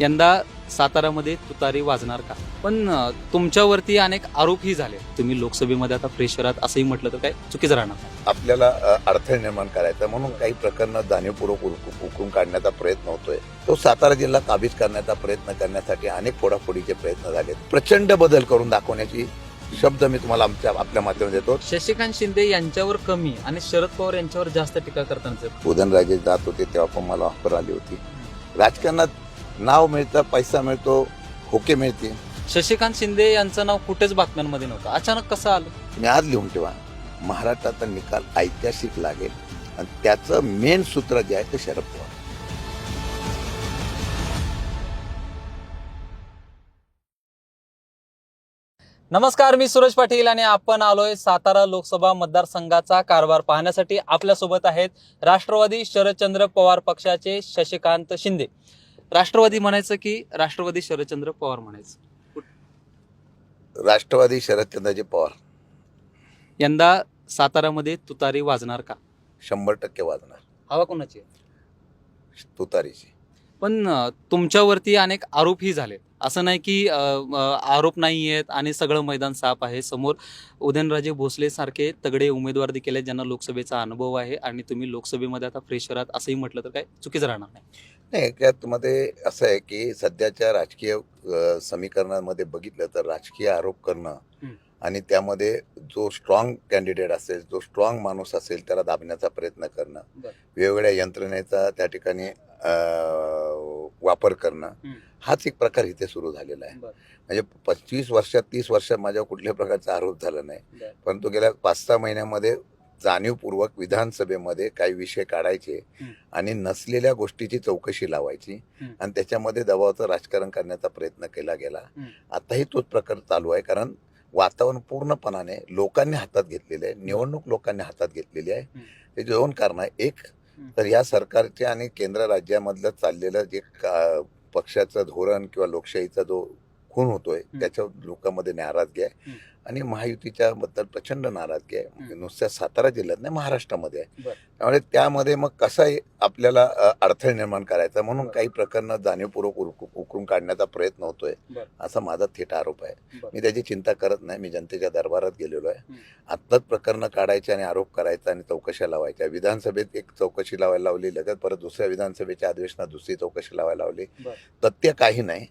यंदा सातारामध्ये तुतारी वाजणार का? पण तुमच्यावरती अनेक आरोपही झाले. तुम्ही लोकसभेमध्ये आता फ्रेश आहात असंही म्हटलं तर काय चुकीचं राहणार. आपल्याला अडथळे निर्माण करायचा म्हणून काही प्रकरणं जाणीवपूर्वक उकरून काढण्याचा प्रयत्न होतोय. तो सातारा जिल्हा काबीज करण्याचा प्रयत्न करण्यासाठी अनेक फोडाफोडीचे प्रयत्न झाले प्रचंड बदल करून दाखवण्याची शब्द मी तुम्हाला आमच्या आपल्या माध्यमात देतो. शशिकांत शिंदे यांच्यावर कमी आणि शरद पवार यांच्यावर जास्त टीका करताना उदयनराजे जात होते तेव्हा पण मला ऑफर आली होती. राजकारणात नाव मिळतं पैसा मिळतो होके मिळते शशिकांत शिंदे यांचं नाव कुठेच बातम्यांमध्ये नव्हतं. अचानक कसं आलं? तुम्ही आज लिहून ठेवा. महाराष्ट्राचा निकाल ऐतिहासिक लागेल. आणि त्याचं मेन सूत्र जे आहे ते शरद पवार. नमस्कार मी सुरज पाटील आणि आपण आलोय सातारा लोकसभा मतदारसंघाचा कारभार पाहण्यासाठी. आपल्यासोबत आहेत राष्ट्रवादी शरदचंद्र पवार पक्षाचे शशिकांत शिंदे. राष्ट्रवादी म्हणायचं की राष्ट्रवादी शरदचंद्र पवार म्हणायचं? राष्ट्रवादी शरदचंद्रजी पवार. यंदा सातारामध्ये तुतारी वाजणार का? शंभर टक्के वाजणार. हवा कोणाची? तुतारीची. पण तुमच्यावरती अनेक आरोपही झाले असं नाही की आरोप नाही आहेत आणि सगळं मैदान साफ आहे. समोर उदयनराजे भोसले सारखे तगडे उमेदवार देखील आहेत ज्यांना लोकसभेचा अनुभव आहे आणि तुम्ही लोकसभेमध्ये आता फ्रेश आहात असंही म्हटलं तर काय? चुकीचं राहणार नाही. नाही त्यामध्ये असं आहे की सध्याच्या राजकीय अ, समीकरणामध्ये बघितलं तर राजकीय आरोप करणं हं. आणि त्यामध्ये जो स्ट्रॉंग कॅन्डिडेट असेल जो स्ट्रॉंग माणूस असेल त्याला दाबण्याचा प्रयत्न करणं बरं. वेगवेगळ्या यंत्रणेचा त्या ठिकाणी अ, वापर करणं हं. हाच एक प्रकार इथे सुरू झालेला आहे बरं. म्हणजे पंचवीस वर्षात तीस वर्षात माझ्यावर कुठल्याही प्रकारचा आरोप झाला नाही बरं. परंतु गेल्या पाच सहा महिन्यामध्ये जाणीवपूर्वक विधानसभेमध्ये काही विषय काढायचे. आणि नसलेल्या गोष्टीची चौकशी लावायची. आणि त्याच्यामध्ये दबावाचं राजकारण करण्याचा प्रयत्न केला गेला. आताही तोच प्रकार चालू आहे कारण वातावरण पूर्णपणाने लोकांनी हातात घेतलेले आहे निवडणूक लोकांनी हातात घेतलेली आहे हं. त्याची दोन कारणं आहे एक. तर या सरकारचे आणि केंद्र राज्यामधलं चाललेलं जे पक्षाचं धोरण किंवा लोकशाहीचा जो खून होतोय. त्याच्यावर लोकांमध्ये नाराजगी आहे. आणि महायुतीच्या बद्दल प्रचंड नाराजगी आहे हं. नुसत्या सातारा जिल्ह्यात नाही महाराष्ट्रामध्ये आहे. त्यामुळे त्यामध्ये मग कसा आपल्याला अडथळे निर्माण करायचा म्हणून. काही प्रकरणं जाणीवपूर्वक उकरून काढण्याचा प्रयत्न होतोय. असा माझा थेट आरोप आहे. मी त्याची चिंता करत नाही मी जनतेच्या दरबारात गेलेलो आहे. आत्ताच प्रकरणं काढायचे आणि आरोप करायचा आणि चौकशा लावायच्या विधानसभेत एक चौकशी लावायला लावली लगेच परत दुसऱ्या विधानसभेच्या अधिवेशनात दुसरी चौकशी लावायला लावली. तथ्य काही नाही.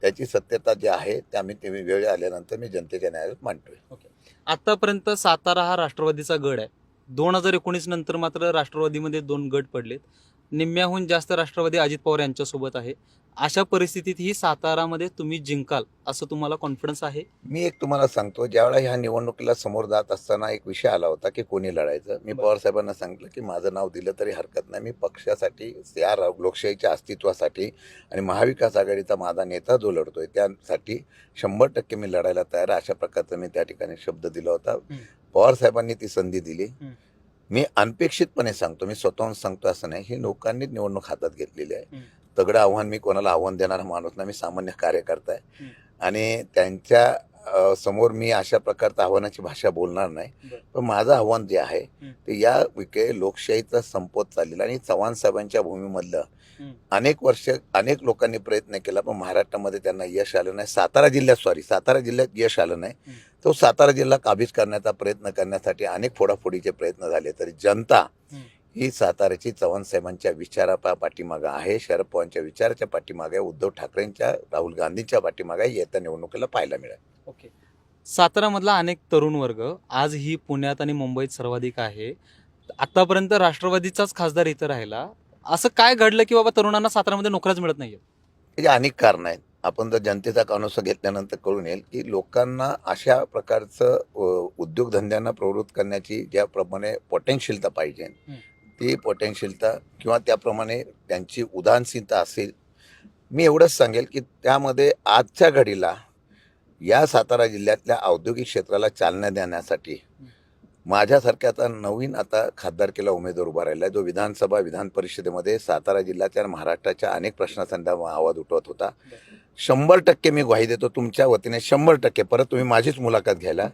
त्याची सत्यता जी आहे ते आम्ही ते वेळ आल्यानंतर मी जनतेच्या न्यायालयात मांडतोय आतापर्यंत सातारा हा राष्ट्रवादीचा गड आहे. दोन हजार एकोणीस नंतर मात्र राष्ट्रवादीमध्ये दोन गट पडलेत. निम्म्याहून जास्त राष्ट्रवादी अजित पवार यांच्यासोबत आहे. अशा परिस्थितीत ही सातारामध्ये तुम्ही जिंकाल असं तुम्हाला कॉन्फिडन्स आहे मी एक तुम्हाला सांगतो ज्यावेळेला ह्या निवडणुकीला समोर जात असताना एक विषय आला होता की कोणी लढायचं मी. पवार साहेबांना सांगितलं की माझं नाव दिलं तरी हरकत नाही मी पक्षासाठी या लोकशाहीच्या अस्तित्वासाठी आणि महाविकास आघाडीचा माझा नेता जो लढतोय त्यासाठी शंभर टक्के मी लढायला तयार आहे अशा प्रकारचा मी त्या ठिकाणी शब्द दिला होता. पवार साहेबांनी ती संधी दिली. मी अनपेक्षितपणे सांगतो मी स्वतःहून सांगतो असं नाही ही लोकांनीच निवडणूक हातात घेतलेली आहे. तगडं आव्हान मी कोणाला आव्हान देणारा माणूस नाही मी सामान्य कार्यकर्ता आहे. आणि त्यांच्यासमोर मी अशा प्रकारच्या आव्हानाची भाषा बोलणार नाही. पण माझं आव्हान जे आहे. ते या विके लोकशाहीचा संपत चाललेला आणि चव्हाण साहेबांच्या भूमीमधलं. अनेक वर्ष अनेक लोकांनी प्रयत्न केला पण महाराष्ट्रामध्ये त्यांना यश आलं नाही सातारा जिल्ह्यात सॉरी सातारा जिल्ह्यात यश आलं नाही. तो सातारा जिल्हा काबीज करण्याचा प्रयत्न करण्यासाठी अनेक फोडाफोडीचे प्रयत्न झाले तरी जनता हं. साताऱ्याची चव्हाण साहेबांच्या विचारा पा- पाठीमागं आहे. शरद पवारांच्या विचाराच्या पाठीमागे उद्धव ठाकरेंच्या राहुल गांधींच्या पाठीमागे येत्या निवडणुकीला पाहायला मिळेल. ओके. सातारामधला अनेक तरुण वर्ग आज ही पुण्यात आणि मुंबईत सर्वाधिक आहे. आतापर्यंत राष्ट्रवादीचाच खासदार इथं राहिला. असं काय घडलं की बाबा तरुणांना सातारामध्ये नोकऱ्याच मिळत नाहीये? त्याचे अनेक कारण आहेत. आपण जर जनतेचा कानोसा घेतल्यानंतर कळून येईल की लोकांना अशा प्रकारचं अ, उद्योगधंद्यांना प्रवृत्त करण्याची ज्याप्रमाणे पोटेन्शियलता पाहिजे. ती पोटेन्शियलता किंवा त्याप्रमाणे त्यांची उदासीनता असेल मी एवढंच सांगेल की त्यामध्ये आजच्या घडीला या सातारा जिल्ह्यातल्या औद्योगिक क्षेत्राला चालना देण्यासाठी माझ्यासारख्या आता नवीन आता खासदारकीला उमेदवार उभा राहिला जो विधानसभा विधान परिषदेमध्ये सातारा जिल्ह्याच्या आणि महाराष्ट्राच्या अनेक प्रश्नासंदर्भात आवाज उठवत होता. शंभर टक्के मी ग्वाही देतो तुमच्या वतीने शंभर टक्के. परत तुम्ही माझीच मुलाखत घ्यायला.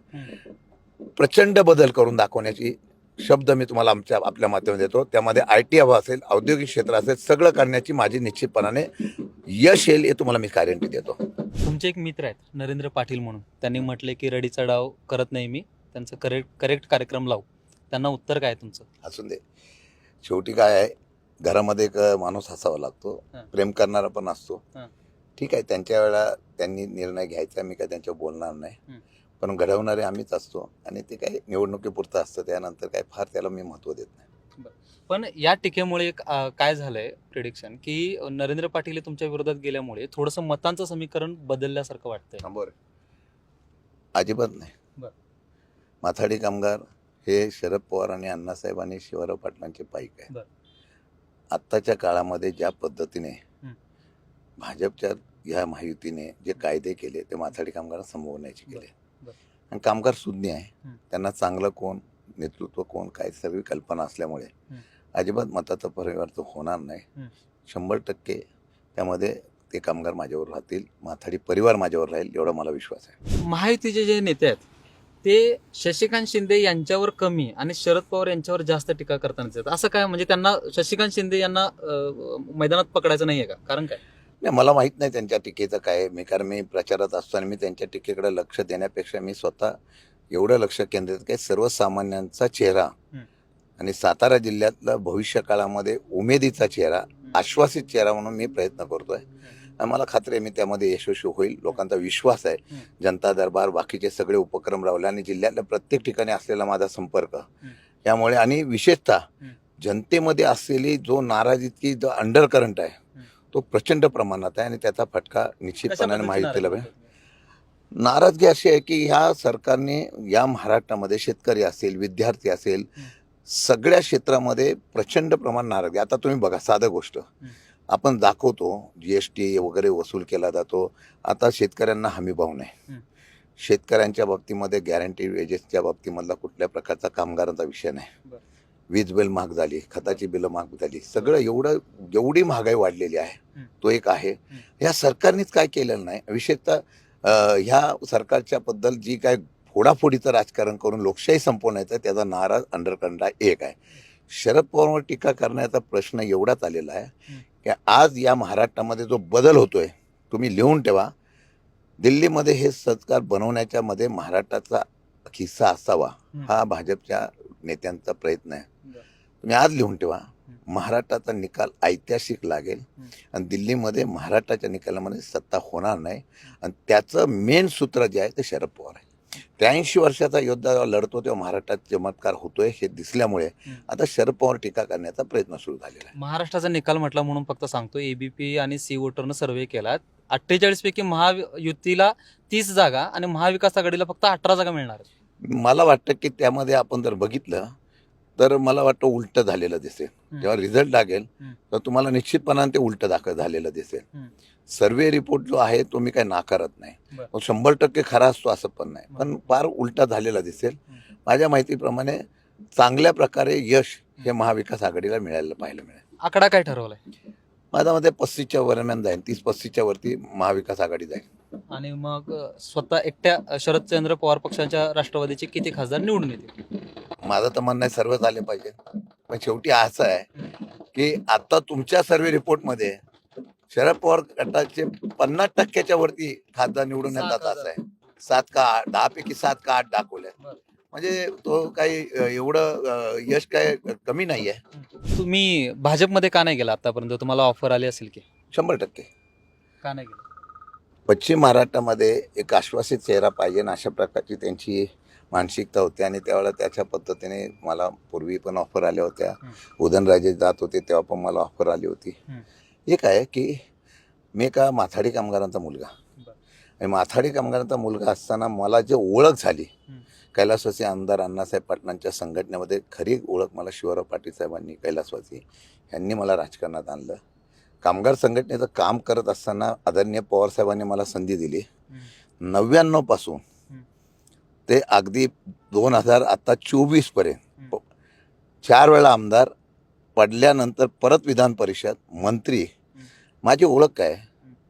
प्रचंड बदल करून दाखवण्याची शब्द मी तुम्हाला आमच्या आपल्या माध्यमात देतो. त्यामध्ये आय टी हवा असेल औद्योगिक क्षेत्र असेल सगळं करण्याची माझी निश्चितपणाने यश येईल हे तुम्हाला मी गॅरंटी देतो. तुमचे एक मित्र आहेत नरेंद्र पाटील म्हणून. त्यांनी म्हटले की रडीचा डाव करत नाही मी. त्यांचं करेक्ट करेक्ट कार्यक्रम लावू. त्यांना उत्तर काय तुमचं? असून दे. शेवटी काय आहे घरामध्ये एक माणूस हसावा लागतो. हां. प्रेम करणारा पण असतो. हां. ठीक आहे त्यांच्या वेळा त्यांनी निर्णय घ्यायचा मी काय त्यांच्यावर बोलणार नाही. हं. पण घडवणारे आम्हीच असतो आणि ते काय निवडणुकीपुरतं असतं त्यानंतर काय फार त्याला मी महत्त्व देत नाही पण या टीकेमुळे एक काय झालंय प्रिडिक्शन की नरेंद्र पाटील हे तुमच्या विरोधात गेल्यामुळे थोडंसं मतांचं समीकरण बदलल्यासारखं वाटतंय थांबवर अजिबात नाही बरं. माथाडी कामगार हे शरद पवार आणि अण्णासाहेब आणि शिवराव पाटलांचे पाईक आहे बरं. आत्ताच्या काळामध्ये ज्या पद्धतीने. भाजपच्या ह्या महायुतीने जे कायदे केले ते माथाडी कामगारांना संभवण्याचे बरं. केले बरं. आणि कामगार सुज्ञ आहे. त्यांना चांगलं कोण नेतृत्व कोण काय सगळी कल्पना असल्यामुळे. अजिबात मताचं परिवर्तन होणार नाही. शंभर टक्के त्यामध्ये ते कामगार माझ्यावर राहतील माथाडी परिवार माझ्यावर राहील एवढा मला विश्वास आहे महायुतीचे जे नेते आहेत ते शशिकांत शिंदे यांच्यावर कमी आणि शरद पवार यांच्यावर जास्त टीका करताना असं काय म्हणजे त्यांना शशिकांत शिंदे यांना मैदानात पकडायचं नाहीये का कारण काय नाही मला माहीत नाही त्यांच्या टीकेचं काय. मी कारण मी प्रचारात असतो आणि मी त्यांच्या टीकेकडे लक्ष देण्यापेक्षा मी स्वतः एवढं लक्ष केंद्रित की सर्वसामान्यांचा चेहरा. आणि सातारा जिल्ह्यातला भविष्य काळामध्ये उमेदीचा चेहरा आश्वासित चेहरा म्हणून मी प्रयत्न करतोय आणि मला खात्री आहे मी त्यामध्ये यशस्वी होईल लोकांचा विश्वास आहे. जनता दरबार बाकीचे सगळे उपक्रम रावले आणि जिल्ह्यातल्या प्रत्येक ठिकाणी असलेला माझा संपर्क यामुळे आणि विशेषतः. जनतेमध्ये असलेली जो नाराजीची जो अंडर करंट आहे. तो प्रचंड प्रमाणात आहे आणि त्याचा फटका निश्चितपणाने माहितीला आहे? नाराजगी अशी आहे की ह्या सरकारने या महाराष्ट्रामध्ये शेतकरी असेल विद्यार्थी असेल. सगळ्या क्षेत्रामध्ये प्रचंड प्रमाण नाराजगी आता तुम्ही बघा साधं गोष्ट आपण दाखवतो जीएसटी वगैरे वसूल केला जातो आता शेतकऱ्यांना हमी भाव नाही. शेतकऱ्यांच्या बाबतीमध्ये गॅरंटी वेजेसच्या बाबतीमधला कुठल्या प्रकारचा कामगारांचा विषय नाही. वीज बिल महाग झाली खताची बिलं महाग झाली सगळं एवढं एवढी महागाई वाढलेली आहे. तो एक आहे ह्या सरकारनेच काय केलेलं नाही विशेषतः ह्या सरकारच्या बद्दल जी काय फोडाफोडीचं राजकारण करून लोकशाही संपवण्याचा त्याचा नाराज अंडरकंडा एक आहे शरद पवारवर टीका करण्याचा प्रश्न एवढाच आलेला आहे. की आज या महाराष्ट्रामध्ये जो बदल होतोय तुम्ही लिहून ठेवा दिल्लीमध्ये हे सरकार बनवण्याच्या मध्ये महाराष्ट्राचा हिस्सा असावा हं. भाजपच्या नेत्यांचा प्रयत्न आहे. तुम्ही आज लिहून ठेवा महाराष्ट्राचा निकाल ऐतिहासिक लागेल. आणि दिल्लीमध्ये महाराष्ट्राच्या निकालामध्ये सत्ता होणार नाही आणि त्याचं मेन सूत्र जे आहे ते शरद पवार आहे त्र्याऐंशी वर्षाचा योद्धा जेव्हा लढतो तेव्हा महाराष्ट्रात चमत्कार होतोय हे दिसल्यामुळे. आता शरद पवार टीका करण्याचा प्रयत्न सुरू झालेला आहे महाराष्ट्राचा निकाल म्हटला म्हणून फक्त सांगतो एबीपी आणि सी वोटरनं सर्व्हे केला अठ्ठेचाळीस पैकी महायुतीला तीस जागा आणि महाविकास आघाडीला फक्त अठरा जागा मिळणार. मला वाटतं की त्यामध्ये आपण जर बघितलं तर मला वाटतं उलटं झालेलं दिसेल. जेव्हा रिझल्ट लागेल. तर तुम्हाला निश्चितपणाने ते उलटं दाखल झालेलं दिसेल. सर्वे रिपोर्ट जो आहे तो मी काही नाकारत नाही. तो शंभर टक्के खरा असतो असं पण नाही पण. फार उलटा झालेला दिसेल. माझ्या माहितीप्रमाणे चांगल्या प्रकारे यश हे महाविकास आघाडीला मिळायला पाहायला मिळेल आकडा काय ठरवलाय माझ्या मते पस्तीसच्या दरम्यान जाईल तीस पस्तीसच्या वरती महाविकास आघाडी जाईल आणि मग स्वतः एकट्या शरदचंद्र पवार पक्षाच्या राष्ट्रवादीचे किती खासदार निवडून येतील माझं तर म्हणणं आहे सर्वच आले पाहिजे. पण शेवटी असं आहे की आता तुमच्या सर्वे रिपोर्टमध्ये शरद पवार गटाचे पन्नास टक्क्याच्या वरती खासदार निवडून येतात. असं आहे. सात का आठ दहा पैकी सात का आठ दाखवले. म्हणजे तो काही एवढं यश काय कमी नाही आहे तुम्ही भाजपमध्ये का नाही गेला आतापर्यंत? तुम्हाला ऑफर आली असेल की? शंभर टक्के. का नाही गेला? पश्चिम महाराष्ट्रामध्ये एक आश्वासित चेहरा पाहिजे अशा प्रकारची त्यांची मानसिकता होती आणि त्यावेळेला त्याच्या पद्धतीने मला पूर्वी पण ऑफर आल्या होत्या. उदनराजे उदयनराजे जात होते तेव्हा पण मला ऑफर आली होती. एक आहे की मी एका माथाडी कामगारांचा मुलगा. आणि माथाडी कामगारांचा मुलगा असताना मला जे ओळख झाली कैलासवासी आमदार अण्णासाहेब पाटलांच्या संघटनेमध्ये खरी ओळख मला शिवराव पाटील साहेबांनी कैलासवासी यांनी मला राजकारणात आणलं. कामगार संघटनेचं काम करत असताना आदरणीय पवार साहेबांनी मला संधी दिली. नव्याण्णवपासून ते अगदी दोन हजार आता चोवीसपर्यंत. हं. चार वेळा आमदार पडल्यानंतर परत विधान परिषद मंत्री. माझी ओळख काय?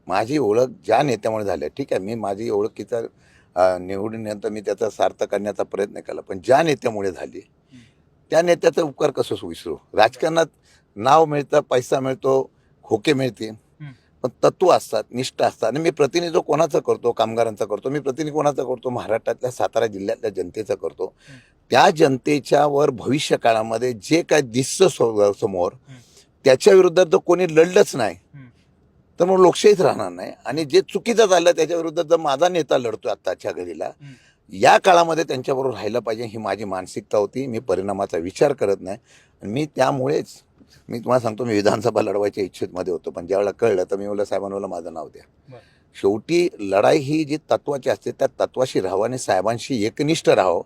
माझी ओळख ज्या नेत्यामुळे झाली आहे, ठीक आहे मी माझी ओळखीचा अं, निवडून नंतर मी त्याचा सार्थ करण्याचा प्रयत्न केला पण ज्या नेत्यामुळे झाली त्या नेत्याचा उपकार कसं विसरू? राजकारणात नाव मिळतं पैसा मिळतो खोके मिळते पण तत्व असतात निष्ठा असतात. आणि मी प्रतिनिधित्व कोणाचं करतो कामगारांचा करतो मी प्रतिनिधी कोणाचा करतो? महाराष्ट्रातल्या सातारा जिल्ह्यातल्या जनतेचा करतो. त्या जनतेच्या वर भविष्य काळामध्ये जे काय दिसतं सो- समोर त्याच्या विरुद्धात जर कोणी लढलंच नाही तर मग लोकशाहीच राहणार नाही. आणि जे चुकीचं झालं त्याच्या विरुद्धात जर माझा नेता लढतोय आत्ताच्या घडीला या काळामध्ये त्यांच्याबरोबर राहिलं पाहिजे ही माझी मानसिकता होती. मी परिणामाचा विचार करत नाही. आणि मी त्यामुळेच मी तुम्हाला सांगतो मी विधानसभा लढवायच्या इच्छेमध्ये होतो पण ज्यावेळेला कळलं तर मी बोललं साहेबांना माझं नाव द्या. शेवटी लढाई ही जी तत्वाची असते त्या तत्वाशी राहावं आणि साहेबांशी एकनिष्ठ राहावं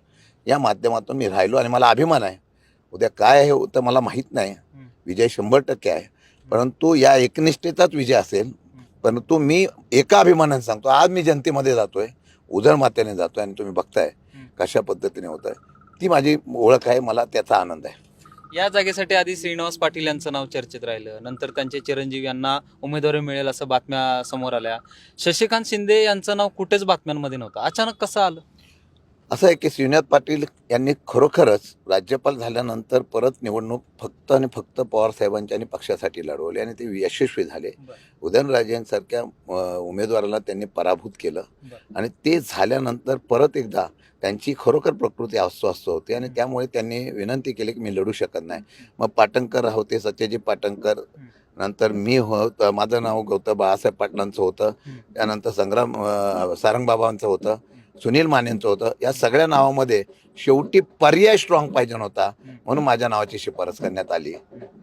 या माध्यमातून मी राहिलो आणि मला अभिमान आहे. उद्या काय आहे होतं मला माहीत नाही. विजय शंभर टक्के आहे. परंतु या एकनिष्ठेचाच विजय असेल परंतु मी एका अभिमानाने सांगतो आज मी जनतेमध्ये जातोय उजळ मात्याने जातोय आणि तुम्ही बघताय कशा पद्धतीने होत आहे ती माझी ओळख आहे मला त्याचा आनंद आहे. या जागेसाठी आधी श्रीनिवास पाटील यांचं नाव चर्चेत राहिलं. नंतर त्यांचे चिरंजीव यांना उमेदवारी मिळेल असं बातम्या समोर आल्या. शशिकांत शिंदे यांचं नाव कुठेच बातम्यांमध्ये नव्हतं. अचानक कसं आलं? असं आहे की श्रीनाथ पाटील यांनी खरोखरच राज्यपाल झाल्यानंतर परत निवडणूक फक्त आणि फक्त पवार साहेबांच्या आणि पक्षासाठी लढवली आणि ते यशस्वी झाले. उदयनराजेंसारख्या उमेदवाराला त्यांनी पराभूत केलं. आणि ते झाल्यानंतर परत एकदा त्यांची खरोखर प्रकृती अस्वस्थ होती आणि त्यामुळे त्यांनी विनंती केली की मी लढू शकत नाही. मग पाटणकर होते सत्यजित पाटणकर नंतर मी होत माझं नाव गौतम बाळासाहेब पाटलांचं होतं. त्यानंतर संग्राम सारंगबाबांचं होतं. सुनील मानेंचं होतं. या सगळ्या नावामध्ये शेवटी पर्याय स्ट्रॉंग पाहिजे होता म्हणून माझ्या नावाची शिफारस करण्यात आली.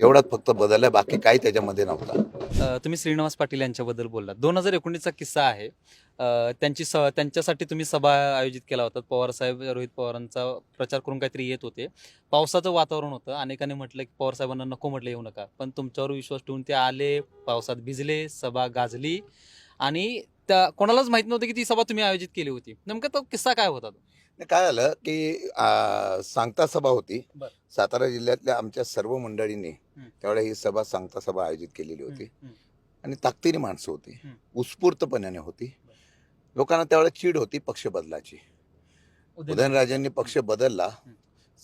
एवढाच फक्त बदल आहे बाकी काही त्याच्यामध्ये नव्हता. तुम्ही श्रीनिवास पाटील यांच्याबद्दल बोललात. दोन हजार एकोणीसचा किस्सा आहे. त्यांची स त्यांच्यासाठी तुम्ही सभा आयोजित केला होता. पवार साहेब रोहित पवारांचा प्रचार करून काहीतरी येत होते. पावसाचं वातावरण होतं. अनेकांनी म्हटलं की पवार साहेबांना नको म्हटलं येऊ नका. पण तुमच्यावर विश्वास ठेवून ते आले पावसात भिजले सभा गाजली आणि त्या कोणालाच माहीत नव्हतं की ती सभा तुम्ही आयोजित केली होती नेमका तो किस्सा काय होता तो? काय झालं की आ, सांगता सभा होती बरं. सातारा जिल्ह्यातल्या आमच्या सर्व मंडळींनी हं. त्यावेळेला ही सभा सांगता सभा आयोजित केलेली होती हम्म. आणि ताकदीने माणसं होती हं. उत्स्फूर्तपणाने होती लोकांना त्यावेळेला चीड होती पक्ष बदलाची उदयनराजेंनी पक्ष बदलला हं.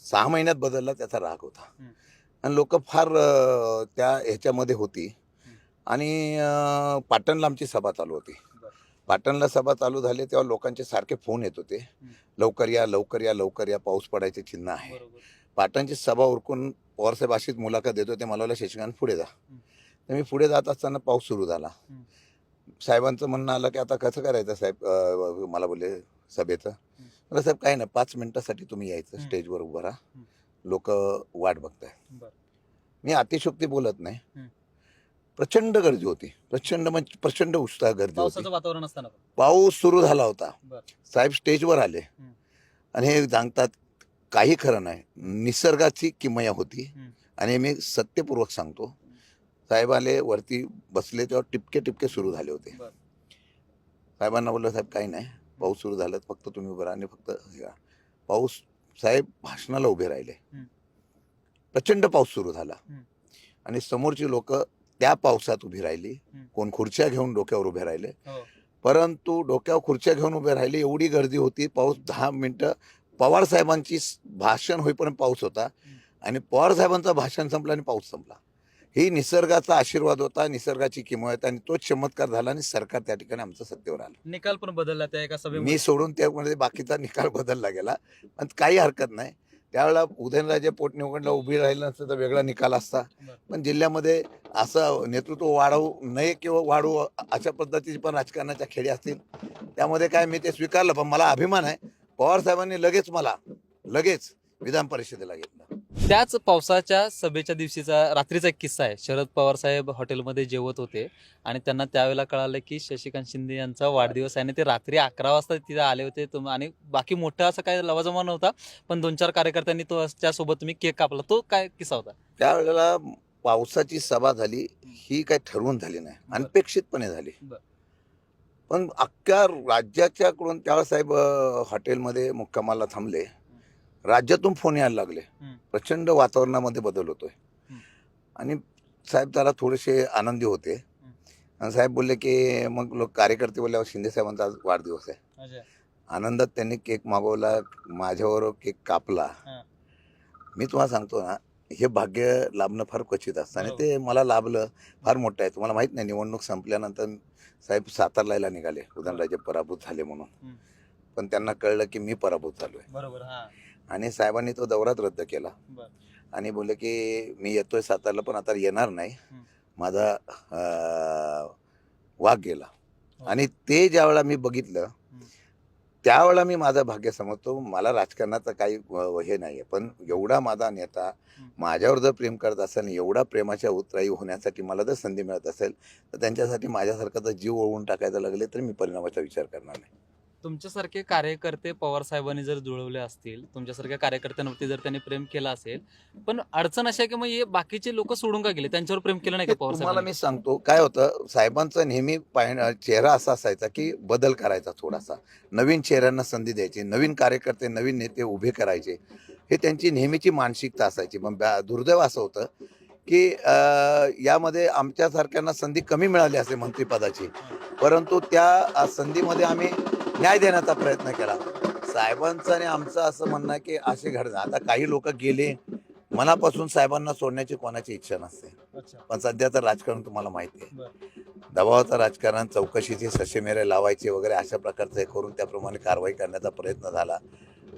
सहा महिन्यात बदलला त्याचा राग होता हं. आणि लोक फार अ, त्या ह्याच्यामध्ये होती हं. आणि अ, पाटणला आमची सभा चालू होती. पाटणला सभा चालू झाली तेव्हा लोकांचे सारखे फोन येत होते लवकर या लवकर या लवकर या पाऊस पडायचे चिन्ह आहे पाटणची सभा उरकून पवारसाहेब अशीच मुलाखत देत होते मला शशिकांत पुढे जा. तर मी पुढे जात असताना पाऊस सुरू झाला. साहेबांचं म्हणणं आलं की आता कसं करायचं साहेब मला बोलले सभेचं मला साहेब काही नाही पाच मिनिटासाठी तुम्ही यायचं. स्टेजवर उभं राहा. लोक वाट बघताय. मी अतिशोक्ती बोलत नाही. प्रचंड गर्दी होती प्रचंड म्हणजे प्रचंड उत्साह गर्दी होती पावसाचं वातावरण असताना पण. पाऊस सुरू झाला होता बरं. साहेब स्टेजवर आले. आणि हे सांगतात काही खरं नाही निसर्गाची किमया होती हं. आणि मी सत्यपूर्वक सांगतो साहेब आले वरती बसले तेव्हा टिपके टिपके सुरू झाले होते बरं. साहेबांना बोललं साहेब काही नाही पाऊस सुरू झाला फक्त तुम्ही उभं राहा आणि फक्त हे करा." पाऊस साहेब भाषणाला उभे राहिले. प्रचंड पाऊस सुरू झाला. आणि समोरची लोक त्या पावसात उभी राहिली. कोण खुर्च्या घेऊन डोक्यावर उभे राहिले. हो. परंतु डोक्यावर खुर्च्या घेऊन उभे राहिले एवढी गर्दी होती. पाऊस दहा मिनिटं पवार साहेबांची भाषण होईपर्यंत पाऊस होता. आणि पवार साहेबांचं भाषण संपलं आणि पाऊस संपला. ही निसर्गाचा आशीर्वाद होता निसर्गाची किंमत आणि तोच चमत्कार झाला आणि सरकार त्या ठिकाणी आमचं सत्तेवर आलं. निकाल पण बदलला त्या एका सभेमध्ये. मी सोडून त्यामध्ये बाकीचा निकाल बदलला गेला. पण काही हरकत नाही. त्यावेळेला उदयनराजे पोटनिवडणला उभी राहिलं नसतं तर वेगळा निकाल असता. पण जिल्ह्यामध्ये असं नेतृत्व वाढवू नये किंवा वाढवू अशा पद्धतीचे पण राजकारणाच्या खेळी असतील. त्यामध्ये काय मी ते स्वीकारलं पण मला अभिमान आहे. पवार साहेबांनी लगेच मला लगेच विधान परिषदेला घेतलं. त्याच पावसाच्या सभेच्या दिवशीचा रात्रीचा एक किस्सा आहे. शरद पवार साहेब हॉटेलमध्ये जेवत होते आणि त्यांना त्यावेळेला कळालं की शशिकांत शिंदे यांचा वाढदिवस आहे आणि ते रात्री अकरा वाजता तिथे आले होते. आणि बाकी मोठा असं काय लवाजमा नव्हता पण दोन चार कार्यकर्त्यांनी तो त्यासोबत तुम्ही केक कापला. तो काय किस्सा होता? त्यावेळेला पावसाची सभा झाली ही काही ठरवून झाली नाही. अनपेक्षितपणे झाली. पण अख्ख्या राज्याच्याकडून त्यावेळेस साहेब हॉटेलमध्ये मुक्कामाला थांबले. राज्यातून फोन यायला लागले. प्रचंड वातावरणामध्ये बदल होतोय. आणि साहेब त्याला थोडेसे आनंदी होते. आणि साहेब बोलले की मग लोक कार्यकर्ते बोलले "अहो, शिंदे साहेबांचा आज वाढदिवस आहे. आनंदात त्यांनी केक मागवला माझ्यावर केक कापला. मी तुम्हाला सांगतो ना हे भाग्य लाभणं फार क्वचित असतं. आणि ते मला लाभलं फार मोठं आहे. तुम्हाला माहीत नाही निवडणूक संपल्यानंतर साहेब सातारला निघाले. उदयनराजे पराभूत झाले म्हणून. पण त्यांना कळलं की मी पराभूत झालोय. बरोबर हा. आणि साहेबांनी तो दौराच रद्द केला. आणि बोलले की मी येतोय सातारला पण आता येणार नाही. माझा वाघ गेला. हो. आणि ते ज्या वेळा मी बघितलं त्यावेळेला मी माझं भाग्य समजतो मला राजकारणाचं काही हे नाही आहे पण एवढा माझा नेता माझ्यावर जर प्रेम करत असेल एवढा प्रेमाच्या उतराई होण्यासाठी मला जर संधी मिळत असेल तर त्यांच्यासाठी माझ्यासारखा जर जीव ओळून टाकायला लागले तर मी परिणामाचा विचार करणार नाही. तुमच्यासारखे कार्यकर्ते पवार साहेबांनी जर जुळवले असतील तुमच्यासारख्या कार्यकर्त्यांवरती जर त्यांनी प्रेम केलं असेल पण अडचण अशी आहे की मग हे बाकीचे लोक सोडून का गेले? त्यांच्यावर प्रेम केलं नाही का पवार तुम्हाला साहेबांनी? मी सांगतो काय होतं साहेबांचा नेहमी चेहरा असा असायचा की बदल करायचा थोडासा. नवीन चेहऱ्यांना संधी द्यायची नवीन कार्यकर्ते नवीन नेते उभे करायचे. हे त्यांची नेहमीची मानसिकता असायची. पण ब्या- दुर्दैव असं होतं की अं, यामध्ये आमच्यासारख्यांना संधी कमी मिळाली असे मंत्रिपदाची. परंतु त्या अं, संधीमध्ये आम्ही न्याय देण्याचा प्रयत्न केला. साहेबांचं आणि आमचं असं म्हणणं आहे की असे घडलं आता काही लोक गेले मनापासून साहेबांना सोडण्याची कोणाची इच्छा नसते. अच्छा. पण सध्याचं राजकारण तुम्हाला माहिती आहे. दबावाचं राजकारण चौकशीचे ससेमेरे लावायचे वगैरे अशा प्रकारचं हे करून त्याप्रमाणे कारवाई करण्याचा प्रयत्न झाला.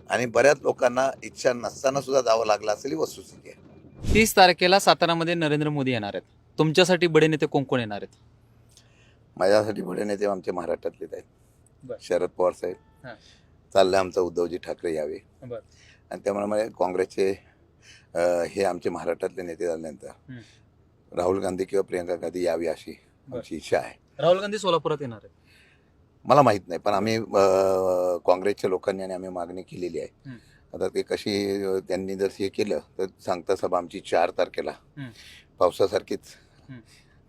आणि बऱ्याच लोकांना इच्छा नसताना सुद्धा जावं लागलं असेल ही वस्तुस्थिती आहे. तीस तारखेला सातारामध्ये नरेंद्र मोदी येणार आहेत. तुमच्यासाठी बडे नेते कोण कोण येणार आहेत? माझ्यासाठी बडे नेते आमचे महाराष्ट्रातलेच आहेत. शरद पवार. साहेब चाललं आमचं उद्धवजी ठाकरे यावे. आणि त्यामुळे मला काँग्रेसचे हे आमचे महाराष्ट्रातले नेते झाल्यानंतर. राहुल गांधी किंवा प्रियंका गांधी यावी अशी आमची इच्छा आहे राहुल गांधी सोलापुरात येणार आहेत मला माहीत नाही पण आम्ही काँग्रेसच्या लोकांनी आणि आम्ही मागणी केलेली आहे. आता ते कशी त्यांनी जर हे केलं तर सांगता सभा आमची चार तारखेला. पावसासारखीच.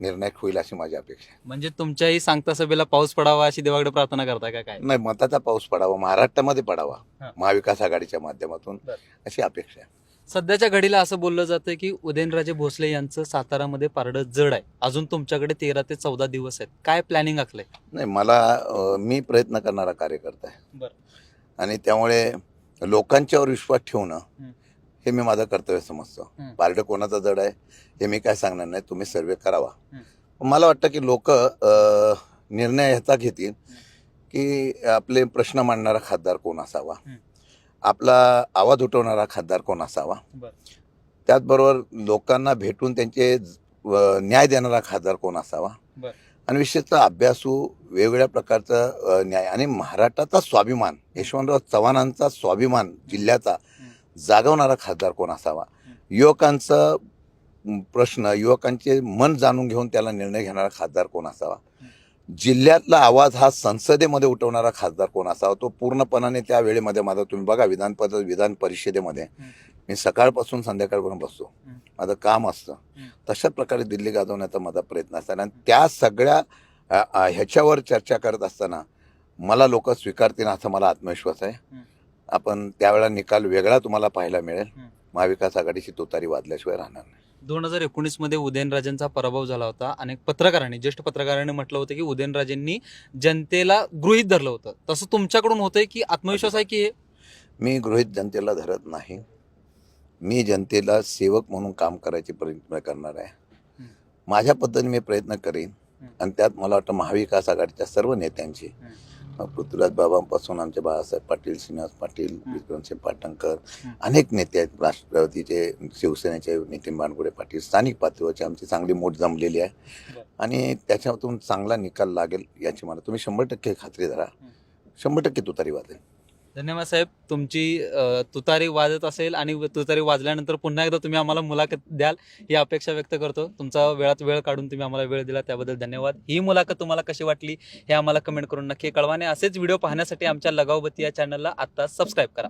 निर्णायक होईल अशी माझी अपेक्षा आहे म्हणजे तुमच्याही सांगता सभेला पाऊस पडावा अशी देवाकडे प्रार्थना करताय का काय नाही मताचा पाऊस पडावा महाराष्ट्रामध्ये पडावा हां. महाविकास आघाडीच्या माध्यमातून बरं. अशी अपेक्षा आहे सध्याच्या घडीला असं बोललं जातं की उदयनराजे भोसले यांचं सातारामध्ये पारडं जड आहे अजून तुमच्याकडे तेरा ते चौदा दिवस आहेत काय प्लॅनिंग आखलंय नाही मला अं, मी प्रयत्न करणारा कार्यकर्ता आहे बरं. आणि त्यामुळे लोकांच्यावर विश्वास ठेवणं हं. हे मी माझं कर्तव्य समजतो. पारडं कोणाचा जड आहे हे मी काय सांगणार नाही तुम्ही सर्वे करावा. मला वाटतं की लोक निर्णय ह्याचा घेतील की आपले प्रश्न मांडणारा खासदार कोण असावा. आपला आवाज उठवणारा खासदार कोण असावा बरं. त्याचबरोबर लोकांना भेटून त्यांचे न्याय देणारा खासदार कोण असावा. आणि विशेषतः अभ्यासू वेगवेगळ्या प्रकारचा न्याय आणि महाराष्ट्राचा स्वाभिमान यशवंतराव चव्हाणांचा स्वाभिमान जिल्ह्याचा जागवणारा खासदार कोण असावा? युवकांचं प्रश्न युवकांचे मन जाणून घेऊन त्याला निर्णय घेणारा खासदार कोण असावा? जिल्ह्यातला आवाज हा संसदेमध्ये उठवणारा खासदार कोण असावा? तो पूर्णपणाने त्या वेळेमध्ये माझा तुम्ही बघा विधान पद विधान परिषदेमध्ये मी सकाळपासून संध्याकाळपर्यंत बसतो. माझं काम असतं. तशा प्रकारे दिल्ली गाजवण्याचा माझा प्रयत्न असताना आणि त्या सगळ्या ह्याच्यावर चर्चा करत असताना मला लोक स्वीकारतील असा मला आत्मविश्वास आहे. आपण त्यावेळेला निकाल वेगळा तुम्हाला पाहायला मिळेल. महाविकास आघाडीची तुतारी वाजल्याशिवाय राहणार नाही. दोन हजार एकोणीसमध्ये उदयनराजेंचा पराभव झाला होता अनेक पत्रकारांनी ज्येष्ठ पत्रकारांनी म्हटलं होतं की उदयनराजेंनी जनतेला गृहीत धरलं होतं. तसं तुमच्याकडून होतंय की आत्मविश्वास आहे की मी गृहित जनतेला धरत नाही. मी जनतेला सेवक म्हणून काम करायचे प्रयत्न करणार आहे. माझ्या पद्धतीने मी प्रयत्न करेन. आणि त्यात मला वाटतं महाविकास आघाडीच्या सर्व नेत्यांची पृथ्वीराज बाबांपासून आमचे बाळासाहेब पाटील श्रीनिवास पाटील. विक्रमसिंह पाटणकर. अनेक नेते आहेत राष्ट्रवादीचे शिवसेनेचे नितीन बानगुडे पाटील स्थानिक पातळीवरची आमची चांगली मोठ जमलेली आहे. आणि त्याच्यातून चांगला निकाल लागेल याची मला तुम्ही शंभर टक्के खात्री धरा. शंभर टक्के तुतारी वाजेल धन्यवाद साहेब. तुमची तुतारी वाजत असेल आणि तुतारी वाजल्यानंतर पुन्हा एकदा तुम्ही आम्हाला मुलाखत द्याल ही अपेक्षा व्यक्त करतो. तुमचा वेळात वेळ काढून तुम्ही आम्हाला वेळ दिला त्याबद्दल धन्यवाद. ही मुलाखत तुम्हाला कशी वाटली हे आम्हाला कमेंट करून नक्की कळवा आणि असेच व्हिडिओ पाहण्यासाठी आमच्या लगावबती या चॅनलला आत्ता सबस्क्राईब करा.